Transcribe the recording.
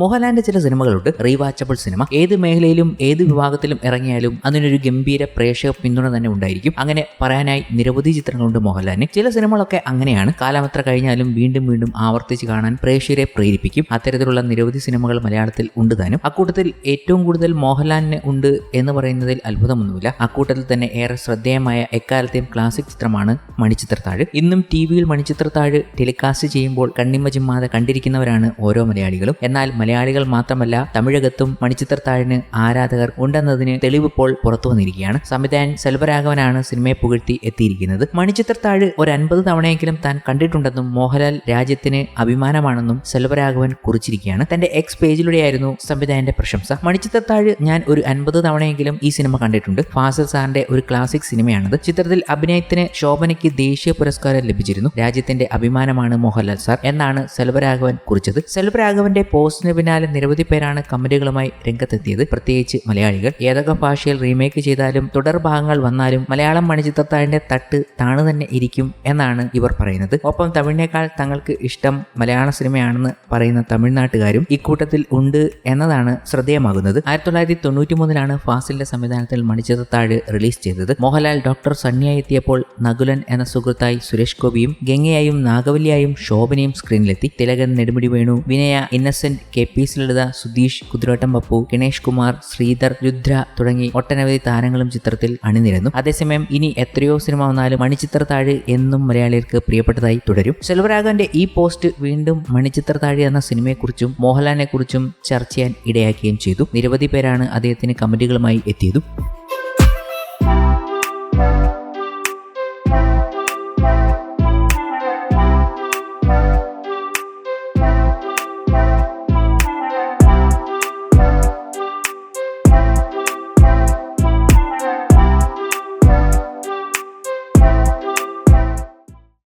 മോഹൻലാലിന്റെ ചില സിനിമകളുണ്ട്. Rewatchable cinema ഏത് മേഖലയിലും ഏത് വിഭാഗത്തിലും ഇറങ്ങിയാലും അതിനൊരു ഗംഭീര പ്രേക്ഷക പിന്തുണ തന്നെ ഉണ്ടായിരിക്കും. അങ്ങനെ പറയാനായി നിരവധി ചിത്രങ്ങളുണ്ട് മോഹൻലാലിന്. ചില സിനിമകളൊക്കെ അങ്ങനെയാണ്. കാലമത്ര കഴിഞ്ഞാലും വീണ്ടും വീണ്ടും ആവർത്തിച്ച് കാണാൻ പ്രേക്ഷകരെ പ്രേരിപ്പിക്കും. അത്തരത്തിലുള്ള നിരവധി സിനിമകൾ മലയാളത്തിൽ ഉണ്ട് താനും. അക്കൂട്ടത്തിൽ ഏറ്റവും കൂടുതൽ മോഹൻലാലിന് ഉണ്ട് എന്ന് പറയുന്നതിൽ അത്ഭുതമൊന്നുമില്ല. അക്കൂട്ടത്തിൽ തന്നെ ഏറെ ശ്രദ്ധേയമായ എക്കാലത്തെയും ക്ലാസിക് ചിത്രമാണ് മണിച്ചിത്രത്താഴ് ഇന്നും ടി വിയിൽ മണിച്ചിത്രത്താഴ് ടെലികാസ്റ്റ് ചെയ്യുമ്പോൾ കണ്ണിമ ചിമ്മാതെ കണ്ടിരിക്കുന്നവരാണ് ഓരോ മലയാളികളും. എന്നാൽ മലയാളികൾ മാത്രമല്ല തമിഴകത്തും മണിച്ചിത്രത്താഴിന് ആരാധകർ ഉണ്ടെന്നതിന് തെളിവിപ്പോൾ പുറത്തു വന്നിരിക്കുകയാണ്. സംവിധായകൻ സെൽവരാഘവനാണ് സിനിമയെ പുകഴ്ത്തി എത്തിയിരിക്കുന്നത്. മണിച്ചിത്രത്താഴ് ഒരു അൻപത് തവണയെങ്കിലും താൻ കണ്ടിട്ടുണ്ടെന്നും മോഹൻലാൽ രാജ്യത്തിന് അഭിമാനമാണെന്നും സെൽവരാഘവൻ കുറിച്ചിരിക്കുകയാണ്. തന്റെ എക്സ് പേജിലൂടെയായിരുന്നു സംവിധായകന്റെ പ്രശംസ. മണിച്ചിത്രത്താഴ് ഞാൻ ഒരു അൻപത് തവണയെങ്കിലും ഈ സിനിമ കണ്ടിട്ടുണ്ട്. ഫാസിൽ സാറിന്റെ ഒരു ക്ലാസിക് സിനിമയാണത്. ചിത്രത്തിൽ അഭിനയത്തിന് ശോഭനയ്ക്ക് ദേശീയ പുരസ്കാരം ലഭിച്ചിരുന്നു. രാജ്യത്തിന്റെ അഭിമാനമാണ് മോഹൻലാൽ സാർ എന്നാണ് സെൽവരാഘവൻ കുറിച്ചത്. സെൽവരാഘവന്റെ പോസ്റ്റിന് പിന്നാലെ നിരവധി പേരാണ് കമന്റുകളുമായി രംഗത്തെത്തിയത്. പ്രത്യേകിച്ച് മലയാളികൾ. ഏതൊക്കെ ഭാഷയിൽ റീമേക്ക് ചെയ്താലും തുടർ ഭാഗങ്ങൾ വന്നാലും മലയാളം മണിച്ചിത്രത്താഴിന്റെ തട്ട് താണു തന്നെ ഇരിക്കും എന്നാണ് ഇവർ പറയുന്നത്. ഒപ്പം തമിഴിനേക്കാൾ തങ്ങൾക്ക് ഇഷ്ടം മലയാള സിനിമയാണെന്ന് പറയുന്ന തമിഴ്നാട്ടുകാരും ഇക്കൂട്ടത്തിൽ ഉണ്ട് എന്നതാണ് ശ്രദ്ധേയമാകുന്നത്. ആയിരത്തി തൊള്ളായിരത്തി തൊണ്ണൂറ്റി മൂന്നിലാണ് ഫാസിലിന്റെ സംവിധാനത്തിൽ മണിച്ചിത്രത്താഴ് റിലീസ് ചെയ്തത്. മോഹൻലാൽ ഡോക്ടർ സണ്ണിയായി എത്തിയപ്പോൾ നകുലൻ എന്ന സുഹൃത്തായി സുരേഷ് ഗോപിയും ഗംഗയായും നാഗവല്ലിയായും ശോഭനയും സ്ക്രീനിലെത്തി തിലകൻ നെടുമുടി വേണു വിനയ ഇന്നസെന്റ് കെ പി ലളിത സുധീഷ് കുതിരോട്ടം പപ്പു ഗണേഷ് കുമാർ ശ്രീധർ രുദ്ര തുടങ്ങി ഒട്ടനവധി താരങ്ങളും ചിത്രത്തിൽ അണിനിരന്നു. അതേസമയം ഇനി എത്രയോ സിനിമ വന്നാലും മണിച്ചിത്രത്താഴ് എന്നും മലയാളികൾക്ക് പ്രിയപ്പെട്ടതായി തുടരും. സെൽവരാഘവന്റെ ഈ പോസ്റ്റ് വീണ്ടും മണിച്ചിത്രത്താഴ് എന്ന സിനിമയെക്കുറിച്ചും മോഹൻലാലിനെക്കുറിച്ചും ചർച്ച ചെയ്യാൻ ഇടയാക്കുകയും ചെയ്തു. നിരവധി പേരാണ് അദ്ദേഹത്തിന് കമന്റുകളുമായി എത്തിയതും.